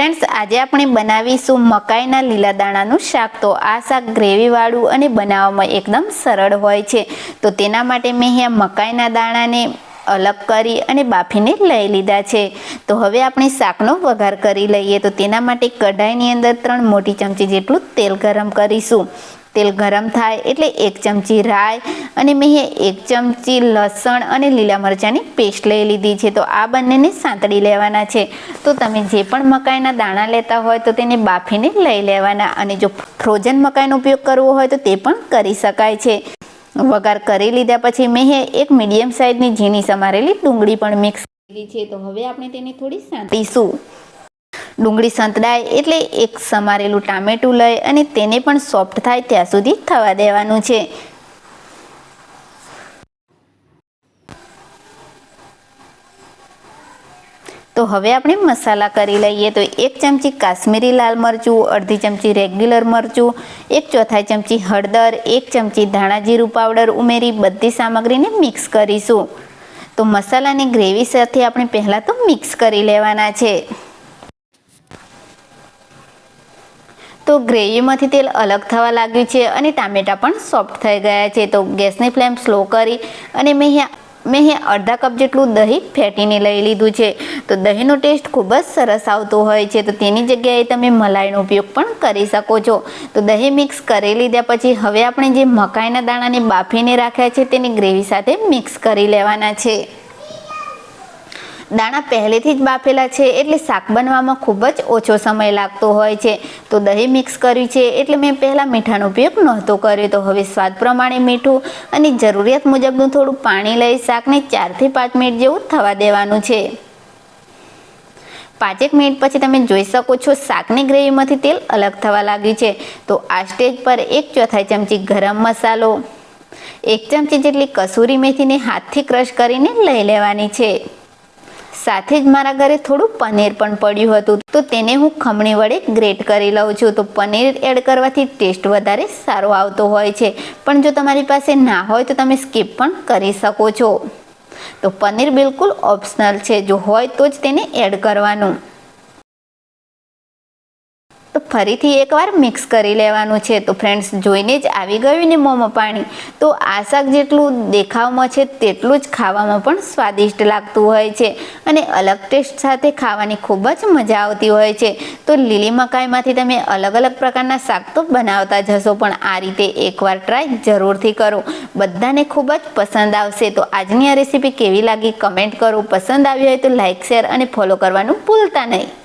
Friends, આજે આપણે બનાવીશું મકાઈના લીલા દાણાનું શાક. તો આ શાક ગ્રેવીવાળું અને બનાવવામાં એકદમ સરળ હોય છે. તો તેના માટે મેં અહીંયા મકાઈના દાણાને અલગ કરી અને બાફીને લઈ લીધા છે. તો હવે આપણે શાકનો વઘાર કરી લઈએ. તો તેના માટે કઢાઈની અંદર ત્રણ મોટી ચમચી જેટલું તેલ ગરમ કરીશું. તેલ ગરમ થાય એટલે એક ચમચી રાઈ અને મેં એક ચમચી લસણ અને લીલા મરચાંની પેસ્ટ લઈ લીધી છે. તો આ બંનેને સાંતળી લેવાના છે. તો તમે જે પણ મકાઈના દાણા લેતા હોય તો તેને બાફીને લઈ લેવાના. અને જો ફ્રોઝન મકાઈનો ઉપયોગ કરવો હોય તો તે પણ કરી શકાય છે. વઘાર કરી લીધા પછી મેં એક મીડિયમ સાઇઝની ઝીણી સમારેલી ડુંગળી પણ મિક્સ કરી છે. તો હવે આપણે તેને થોડી સાંતીશું ડુંગળી સંતળાય એટલે એક સમારેલું ટામેટું લઈ અને તેને પણ સોફ્ટ થાય ત્યાં સુધી થવા દેવાનું છે. તો હવે આપણે મસાલા કરી લઈએ. તો એક ચમચી કાશ્મીરી લાલ મરચું, અડધી ચમચી રેગ્યુલર મરચું, એક ચોથાઈ ચમચી હળદર, એક ચમચી ધાણા જીરું પાવડર ઉમેરી બધી સામગ્રીને મિક્સ કરીશું. તો મસાલાની ગ્રેવી સાથે આપણે પહેલાં તો મિક્સ કરી લેવાના છે. તો ગ્રેવીમાંથી તેલ અલગ થવા લાગ્યું છે અને ટામેટાં પણ સોફ્ટ થઈ ગયા છે. તો ગેસની ફ્લેમ સ્લો કરી અને મેં અહીંયા મેં અહીંયા અડધા કપ જેટલું દહીં ફેટીને લઈ લીધું છે. તો દહીંનો ટેસ્ટ ખૂબ જ સરસ આવતો હોય છે. તો તેની જગ્યાએ તમે મલાઈનો ઉપયોગ પણ કરી શકો છો. તો દહીં મિક્સ કરી લીધા પછી હવે આપણે જે મકાઈના દાણાને બાફીને રાખ્યા છે, તેની ગ્રેવી સાથે મિક્સ કરી લેવાના છે. દાણા પહેલેથી જ બાફેલા છે એટલે શાક બનવામાં ખૂબ જ ઓછો સમય લાગતો હોય છે. તો દહીં મિક્સ કર્યું છે એટલે મેં પહેલાં મીઠાનો ઉપયોગ નહોતો કર્યો. તો હવે સ્વાદ પ્રમાણે મીઠું અને જરૂરિયાત મુજબનું થોડું પાણી લઈ શાકને ચારથી પાંચ મિનિટ જેવું થવા દેવાનું છે. પાંચેક મિનિટ પછી તમે જોઈ શકો છો શાકની ગ્રેવીમાંથી તેલ અલગ થવા લાગ્યું છે. તો આ સ્ટેજ પર એક ચોથાઈ ચમચી ગરમ મસાલો, એક ચમચી જેટલી કસૂરી મેથીને હાથથી ક્રશ કરીને લઈ લેવાની છે. સાથે જ મારા ઘરે થોડું પનીર પણ પડ્યું હતું. તો તેને હું ખમણી વડે ગ્રેટ કરી લઉં છું. તો પનીર એડ કરવાથી ટેસ્ટ વધારે સારો આવતો હોય છે. પણ જો તમારી પાસે ના હોય તો તમે સ્કીપ પણ કરી શકો છો. તો પનીર બિલકુલ ઓપ્શનલ છે. જો હોય તો જ તેને એડ કરવાનું. ફરીથી એકવાર મિક્સ કરી લેવાનું છે. તો ફ્રેન્ડ્સ જોઈને જ આવી ગયું ને મોંમાં પાણી. તો આ શાક જેટલું દેખાવમાં છે તેટલું જ ખાવામાં પણ સ્વાદિષ્ટ લાગતું હોય છે અને અલગ ટેસ્ટ સાથે ખાવાની ખૂબ જ મજા આવતી હોય છે. તો લીલી મકાઈમાંથી તમે અલગ અલગ પ્રકારના શાક તો બનાવતા જશો પણ આ રીતે એકવાર ટ્રાય જરૂરથી કરો. બધાને ખૂબ જ પસંદ આવશે. તો આજની આ રેસીપી કેવી લાગી? કમેન્ટ કરો. પસંદ આવી હોય તો લાઇક શેર અને ફોલો કરવાનું ભૂલતા નહીં.